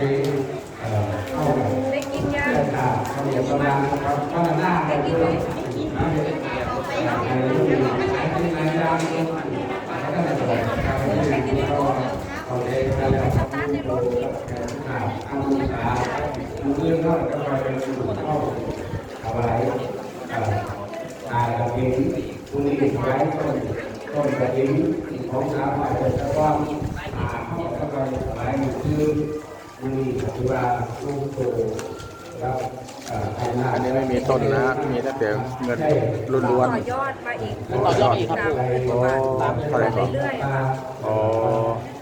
เอ่อเข้ากับได้กินยังเรื่องข่าวเขาเรียกประมาณครับพัฒนาไปคือนะในรื่องในในด้านพัฒนาตัวการเรียนรู้เขาเขาเองกันแล้วครับดูกับข่าวอันศึกษาเรื่องเขาจะไปเป็นสู่เข้าเอาไว้เอ่อตายกับหินคุณนี่ไว้ต้นต้นกระถิ่นของสามัญจะต้องหาเข้าไปไว้คือ มันมีคือว่าลูกโตแล้วเอ่อภายในอันนี้ไม่มีต้นนะมีแต่เพียงเงินล้วนต่อยอดมาอีกต่อยอดตามๆโอ้เท่าไหร่ก่อนเรื่อยๆค่ะอ๋อ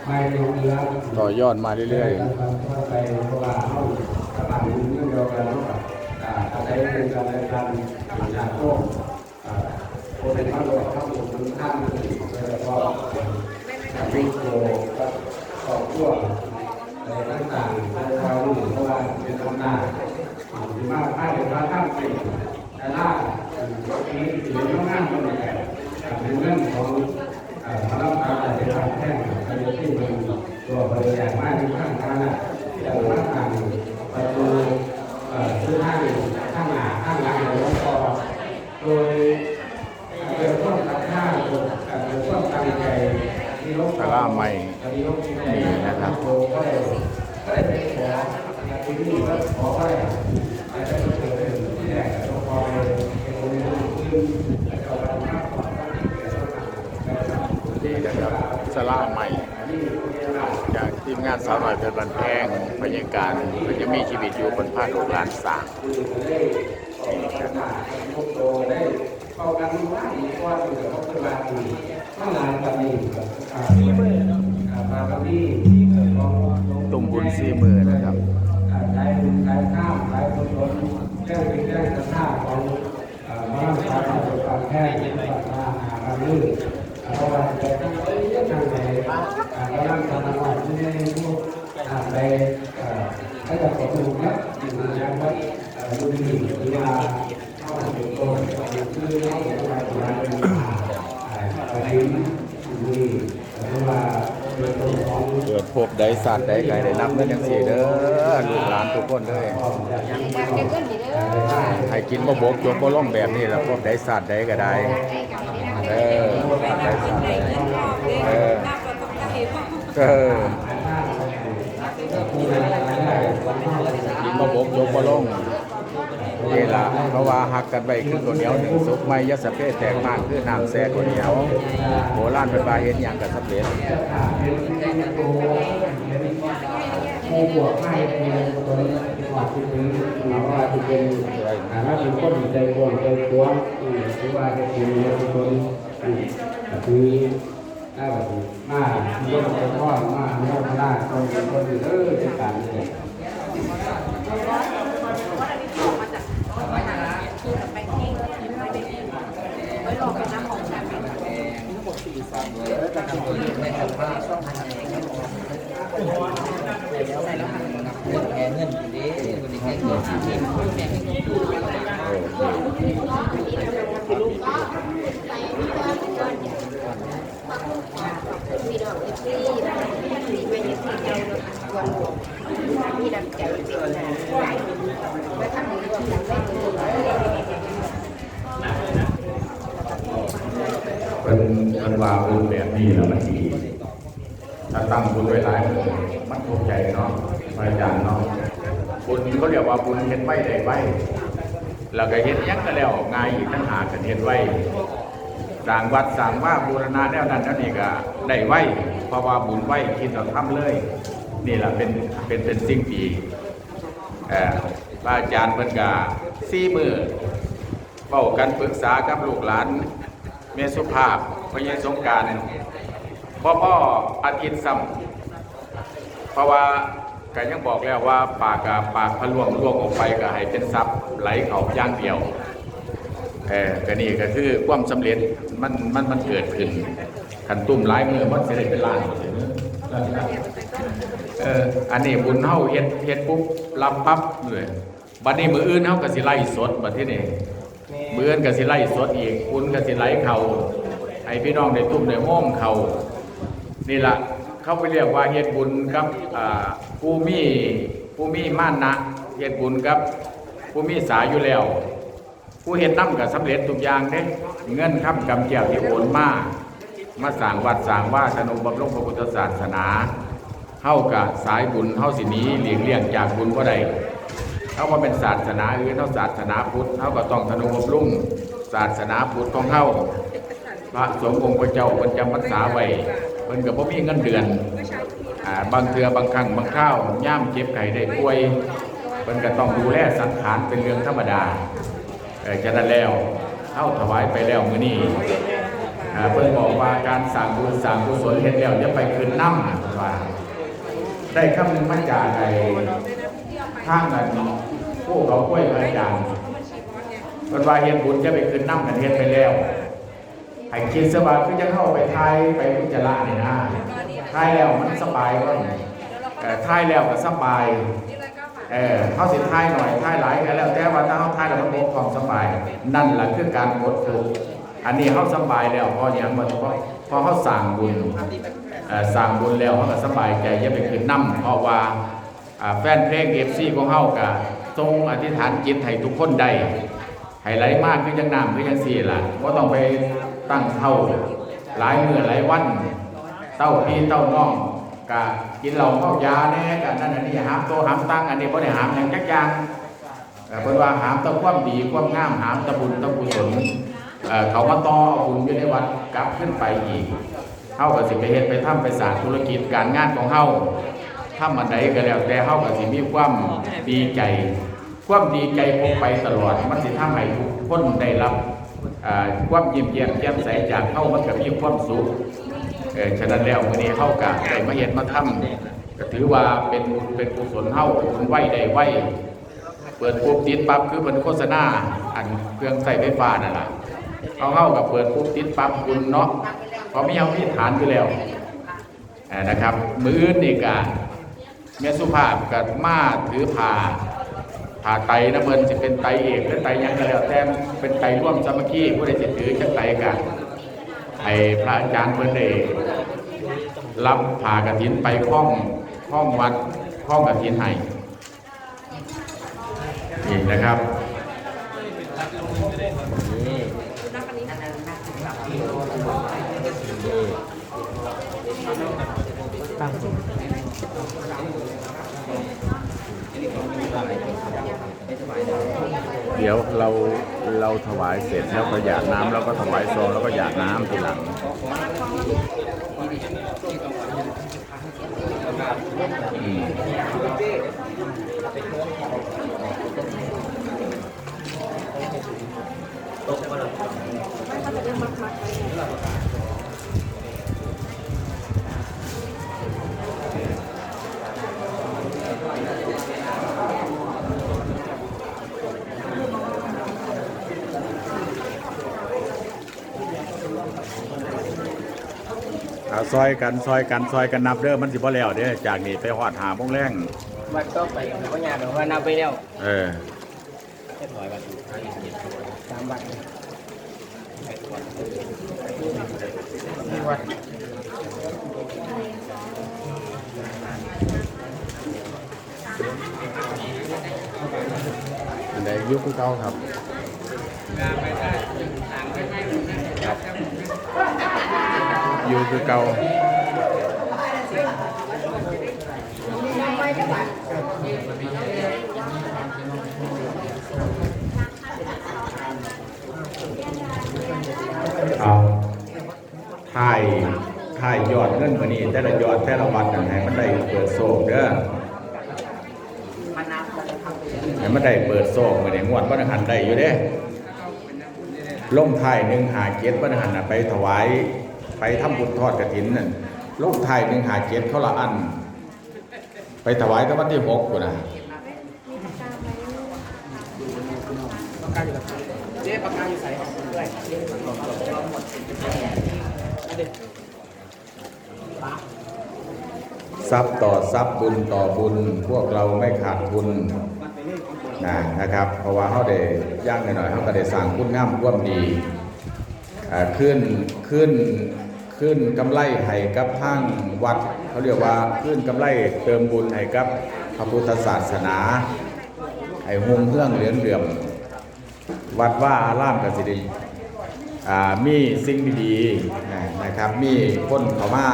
ไม่ลงเรือต่อยอดมาเรื่อยไปเพราะว่าเขากำลัง เป็นอำนาจที่มากให้พระท่านเป็นแต่ละนี้ถือว่าง่ายมันเป็นเรื่องของพระรับการจัดการแพทย์ในที่มันตัวบริกามากที่ข้างกันนะจะรับการประตูซื้อห้างข้างหน้าข้างหลังแล้วก็โดยเริ่มต้นตัดค่าโดยเริ่มต้นตั้งใจที่ลบๆสาราใหม่นี่นะครับ ก็ได้ก็ได้ไปขอที่นี่ก็ขอก็ได้ไปได้เจอที่แรกก็พอไปเป็นคนที่ขึ้นแล้วก็ไปมากกว่านี่นะครับสาราใหม่ จากทีมงานสาวหน่อยเพชรบันแพงพยาการมันยังมีชีวิตอยู่บนผ้าลูกหลานสร้างเข้ากันว่าอีกว่าอยู่กับเขาเป็นบางทีข้างหลังกับนี่ที่มือบางทีตุ่มบุญสี่มือนะครับ ใจบุญใจข้ามใจบุญผลแก้วเป็นแก้วกระท่าของพระราชาของการแพทย์ที่ปัตตาหากาลื่นเพราะว่าจะทำไปยังไงกำลังทำอะไรที่ไม่รู้ไปให้กับคนอื่นะอยู่ในวัดดูดีเวลาเข้ามาเป็นตัวคือเข้าไปทำง พบได้สัตว์ได้ไก่ได้นับเงินยังสี่เด้อลูกหลานทุกคนเลยอยากเก็บเงินดีเด้อให้กินบ่บกจบบ่ล่องแบบนี้แล้วพบได้สัตว์ได้ก็ได้เออได้สัตว์ได้เออเออกินบ่บกจบบ่ล่อง นี่ล่ะเพราะว่าหักกันไว้คือข้าวเหนียวหนึ่งสุกไม่ยะสะเพแตกมากคือน้ำแซ่ข้าวเหนียวโบราณเป็นว่าเฮ็ดหยังก็สำเร็จผู้บวกให้เป็นคนหวัดที่เป็นเราว่าที่เป็นอะไรนะถ้าเป็นคนใจกว้างใจกว้างหรือว่าจะเป็นคนคือได้แบบมากยกไปทอดมากยกหน้าคนเป็นคนเออจะการเลย มีดอกเอฟซีมีเป็นเอฟซีเจ้าเนาะวันหลวงมีดับใจเป็นนะและทำนี้ที่หลังไม่ดี เป็นเป็นว่าบุญแบบนี้แล้วมันดีถ้าตั้งบุญไว้หลายมันถูกใจเนาะพระอาจารย์เนาะบุญเขาเรียกว่าบุญเห็นไว้ได้ไว้แล้วก็เห็นยังก็แล้วง่ายอีกทั้งหากันเห็นไว้สร้างวัดสร้างว่าบูรณะแนวนั้นนั่นนี่ก็ได้ไว้เพราะว่าบุญไว้คิดเราทำเลย นี่แหละเป็นเป็นเป็นสิ่งดีเอ่อพระอาจารย์เพิ่นก็ซี่มือเฝ้ากันปรึกษากับลูกหลาน มสุภาพพญสงการพ่อพ่ออาทิตย์ซ้ำเพราะว่าก็ยังบอกแล้วว่าปากกับปากพะลวงลวงออกไปก็ให้เป็นทรัพย์ไหลเขาย่างเดียวเออก็นี่ก็คือความสำเร็จมันมันมันเกิดขึ้นขันตุ้มหลายมือมันจะได้เป็นล้านเอออันนี้บุญเฮาเฮ็ดเฮ็ดปุ๊บรับปั๊บเลยบัดนี้มืออื่นเฮาก็สิไล่สดบัดที่นี่ เบือนกับสิไล่สดอีกคุณกับสิไหลเขาให้พี่น้องได้ตุ้มได้โม้มเขานี่ละเขาไปเรียกว่าเฮ็ดบุญกับผู้มีผู้มีม่านนะเฮ็ดบุญกับผู้มีสายอยู่แล้ว ผู้เฮ็ดน้ำก็สำเร็จทุกอย่างเด้เงินค้ำกำเกี่ยวที่โอนมามาสร้างวัดสร้างว่าสนุบำรุงพระพุทธศาสนาเฮากับสายบุญเฮาสินี้หลีกเลี่ยงจากบุญบ่ได้ เฮาว่าเป็นศาสนาอื่นเฮาศาสนาพุทธเฮาก็ต้องทนุบำรุงศาสนาพุทธของเฮาพระสงฆ์องค์พระเจ้าเพิ่นจำพรรษาไว้เพิ่นก็บ่มีเงินเดือนบางเทือบางครั้งบางคราวย่ามเจ็บไข้ได้ป่วยเพิ่นก็ต้องดูแลสังขารเป็นเรื่องธรรมดาเออฉะนั้นแล้วเฮาถวายไปแล้วมื้อนี้อ่เพิ่นบอกว่าการสร้างบุญสร้างกุศลเฮ็ดแล้วอย่าไปคืนน้ำว่าได้คำหนึงมาจากไอ้ ทางกันผู้เขากล้วยพระอาจารย์เพิ่นว่าเฮ็ดบุญจะไปคืนน้ำกันเฮ็ดไปแล้วให้คิดสบายคือจะเข้าไปทายไปพิจารณาเนี่ยนะทายแล้วมันสบายก็เอ่อทายแล้วก็สบายเออเขาสิท้ายหน่อยท้ายหลายก็แล้วแต่ว่าถ้าเขาท้ายแล้วมันบกความสบาย นั่นแหละคือการกดทุกอันนี้เขาสบายแล้วพออย่างมันเพราะพอเขาสั่งบุญเอ่สั่งบุญแล้วเขาก็สบายใจอย่าไปขึ้นน้ำเพราะว่า แฟนเพลงเอฟซีของเขาก็ทรงอธิษฐานจิตให้ทุกคนได้ให้ไหลมากคือจังน้ำคือจังสี่ล่ะก็ต้องไปตั้งเท่าหลายมือหลายวันเต้าพี่เต้าน้องกะกินเหล้าเมายาแน่กันนั่นอันนี้หามโตหามตั้งอันนี้บ่ได้หามอย่างจักอย่างเอ่เพิ่นว่าหามตะความดีความงามหามตะบุญตะกุศลเขามาต่อเอาบุญอยู่ในวัดกลับขึ้นไปอีกเฮาก็สิไปเฮ็ดไปทำไปสร้างธุรกิจการงานของเฮา ทำอันใดก็แล้วแต่เฮาก็สิมีความดีใจ ความดีใจคงไปตลอด มันสิทำให้ทุกคนได้รับความยิ้มแย้มแจ่มใสจากเฮามันก็มีความสุขเออฉะนั้นแล้ววันนี้เฮากะได้มาเฮ็ดมาทำก็ถือว่าเป็นเป็นกุศลเฮาบุญไหวได้ไหวเปิดปุ๊บติดปั๊บคือเป็นโฆษณาอันเครื่องใส่ไฟฟ้านั่นล่ะเอาเฮากับเปิดปุ๊บติดปั๊บบุญเนาะเพราะไมีเฮามีฐานอยู่แล้วนะครับ มืออื่นนี่กะ แม่สุภาพกับมาถือผ้าผ้าไตนะเพิ่นสิเป็นไตเอกหรือไตยังก็แล้วแต่เป็นไตร่วมสามัคคีผู้ใดสิถือจักไตกันให้พระอาจารย์เพิ่นได้รับผ่ากฐินไปคล้องคล้องวัดคล้องกฐินให้นี่นะครับ เดี๋ยวเราเราถวายเสร็จแล้วก็หยาดน้ำแล้วก็ถวายซองแล้วก็หยาดน้ำทีหลังอืมเอา ซอยกันซอยกันซอยกันนับเด้อมันสิบ่แล้วเด้อจากนี้ไปหอดหาโมงแรงวัดก็ไปเพราะงานแบบว่านับไปแล้วเออแค่ถอยวัดสามวัดนี่วัดอันใดยุคคือเก่าครับ อยู่คือเก่าเอาถ่ายถ่ายยอดเงินมานี่แต่ละยอดแต่ละวันนั่นให้มันได้เปิดโซ่เด้อให้มันได้เปิดโซ่มาในงวดวันหันได้อยู่เด้ลงท้ายหนึ่งหาเกจ็ดวันหันน่ะไปถวาย ไปทำบุญทอดกระถินนั่นลงท้ายหนึ่งหาเจ็ดเขาละอัน ไปถวายตั้งวันที่หกกูนะซับเจ๊ปากกาอยู่ใส่ด้วยเด็กทรัพย์ต่อทรัพย์บุญต่อบุญ พวกเราไม่ขาดบุญนะนะครับ เพราะว่าเขาได้ย่างหน่อยเขาก็ได้สั่งคุณงามร่วมดีอ่าขึ้นขึ้น ขึ้นกำไรให้กับทางวัด เขาเรียกว่าขึ้นกำไรเติมบุญให้กับพระพุทธศาสนาให้หงเฮืองเหลืองเหลื่อมวัดว่าอารามกสิไดีมีสิ่งดีๆนะครับ มีคนเขามา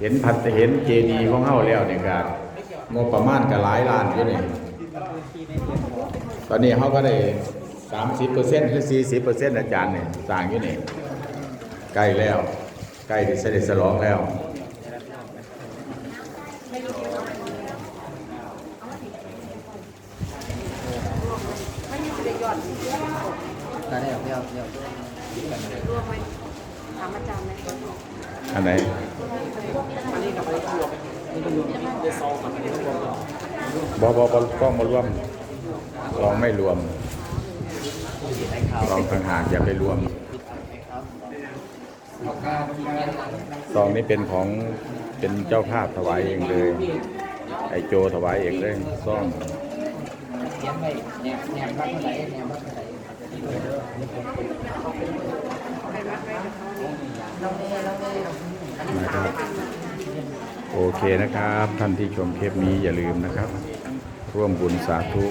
เห็นพันเห็นเจดีของเฮาแล้วเนี่ยก็งบประมาณก็หลายล้านอยู่นี่ตอนนี้เขาก็ได้30%หรือ40%อร์เนี่ยสร้างอยู่นี่ใกล้แล้วใกล้ที่เสด็จสลองแล้วได้แล้วเดี๋ยวเดี๋ยวรวมไหมถามอย์ไหมอันไหนอัน ใกล้แล้ว ใกล้ที่เสด็จสลองแล้วอันไหนบอบอบกล้องมารวมลองไม่รวมลองต่างหากอย่าไปรวม ซองนี้เป็นของเป็นเจ้าภาพถวายเองเลย ไอโจถวายเองเลยซองยนไว้แนไหร่แนบบ้านเท่าไหร่นะครับโอเคนะครับ ท่านที่ชมเทปนี้อย่าลืมนะครับ ร่วมบุญสาธุ